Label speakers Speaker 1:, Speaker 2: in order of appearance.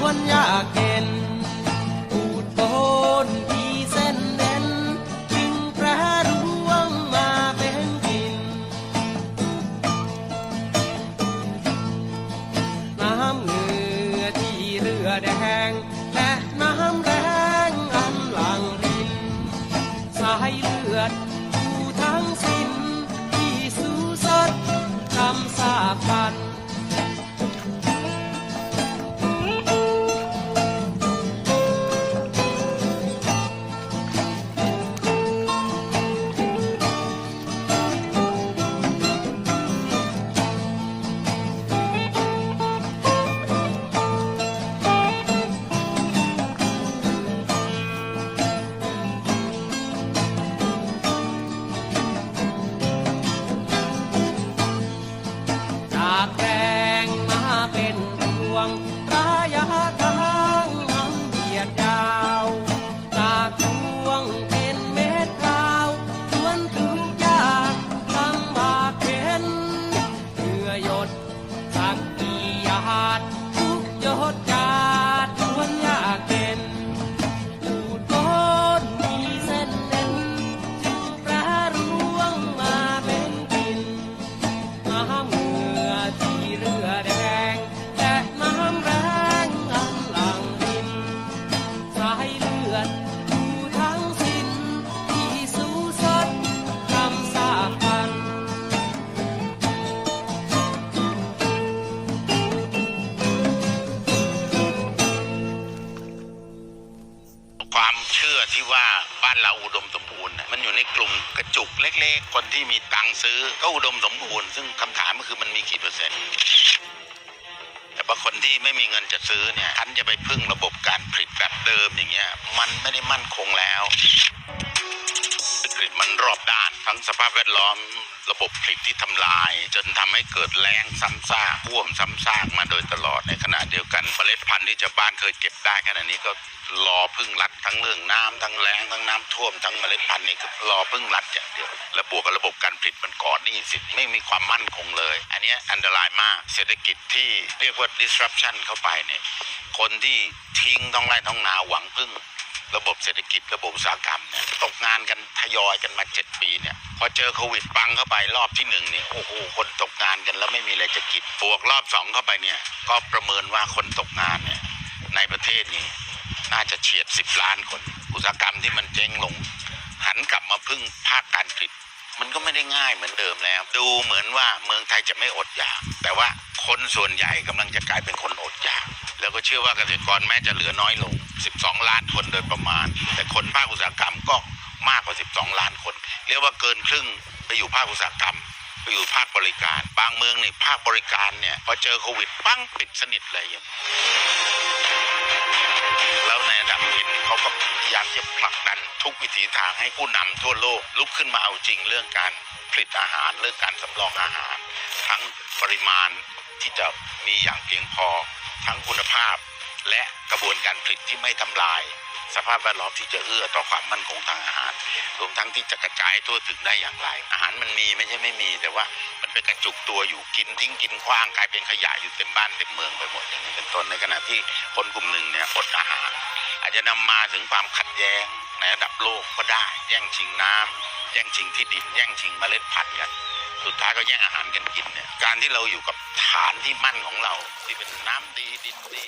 Speaker 1: ดทวนยากเย็นปูดโบนที่เส้นเด่นจึงแปรร่วงมาเป็นดิน น้ำเหงื่อที่เรือแดง และน้ำแรงอันหลังริน สายเลือดผู้ทั้งสิ้น บ้านเราอุด
Speaker 2: มสมบูรณ์มันอยู่ในกลุ่มกระจุกเล็กๆ คนที่มีตังซื้อก็อุดมสมบูรณ์ ซึ่งคำถามก็คือมันมีกี่เปอร์เซ็นต์แต่ว่าคนที่ไม่มีเงินจะซื้อเนี่ยท่านจะไปพึ่งระบบการผลิตแบบเดิมอย่างเงี้ยมันไม่ได้มั่นคงแล้ว วิตมันรอบด้าน ทั้งสภาพแวดล้อมระบบผลิตที่ทำลาย จนทำให้เกิดแรงซ้ำซากพ่วมซ้ำซากมาโดยตลอดในขณะเดียวกันเมล็ดพันธุ์ที่ชาวบ้านเคยเก็บได้ขณะนี้ก็รอพึ่งรัดทั้งเรื่องน้ำทั้งแรงทั้งน้ำท่วมทั้งเมล็ดพันธุ์นี่ก็รอพึ่งรัดอย่างเดียวและบวกกับระบบการผลิตมันก่อนหนี่สิไม่มีความมั่นคงเลย อันนี้อันตรายมากเศรษฐกิจที่เรียกว่า disruption เข้าไปเนี่ยคนที่ทิ้งท้องไร่ท้องนาหวังพึ่ง ระบบเศรษฐกิจระบบอุตสาหกรรมเนี่ยตกงานกันทยอยกันมาเจ็ดปีเนี่ยพอเจอโควิดปังเข้าไปรอบที่หนึ่งเนี่ยโอ้โหคนตกงานกันแล้วไม่มีอะไรจะกินบวกรอบสองเข้าไปเนี่ยก็ประเมินว่าคนตกงานเนี่ยในประเทศนี่น่าจะเฉียดสิบล้านคน อุตสาหกรรมที่มันเจ๊งลง หันกลับมาพึ่งภาคการผลิตมันก็ไม่ได้ง่ายเหมือนเดิมแล้ว ดูเหมือนว่าเมืองไทยจะไม่อดอยาก แต่ว่าคนส่วนใหญ่กำลังจะกลายเป็นคนอดอยาก แล้วก็เชื่อว่าเกษตรกรแม้จะเหลือน้อยลง 12 ล้านคนโดยประมาณ แต่คนภาคอุตสาหกรรมก็มากกว่า 12 ล้านคน เรียกว่าเกินครึ่งไปอยู่ภาคอุตสาหกรรมไปอยู่ภาคบริการ บางเมืองนี่ภาคบริการเนี่ยพอเจอโควิดปั้งปิดสนิทเลยอย่างแล้วในระดับเอ็นเขาก็พยายามจะผลักดันทุกวิถีทางให้ผู้นำทั่วโลกลุกขึ้นมาเอาจริงเรื่องการผลิตอาหารเรื่องการสำรองอาหาร ทั้งปริมาณที่จะมีอย่างเพียงพอทั้งคุณภาพ และกระบวนการผลิตที่ไม่ทำลาย สภาพแวดล้อมที่จะเอื้อต่อความมั่นคงทางอาหาร รวมทั้งที่จะกระจายทั่วถึงได้อย่างไร อาหารมันมีไม่ใช่ไม่มี แต่ว่ามันไปกระจุกตัวอยู่กินทิ้งกินขว้างกลายเป็นขยะอยู่เต็มบ้านเต็มเมืองไปหมดอย่างนี้เป็นต้นในขณะที่คนกลุ่มหนึ่งเนี่ยอดอาหาร อาจจะนำมาถึงความขัดแย้งในระดับโลกก็ได้ แย่งชิงน้ำแย่งชิงที่ดิน แย่งชิงเมล็ดพันธุ์กันสุดท้ายก็แย่งอาหารกันกินเนี่ยการที่เราอยู่กับฐานที่มั่นของเรา ที่เป็นน้ำดีดินดี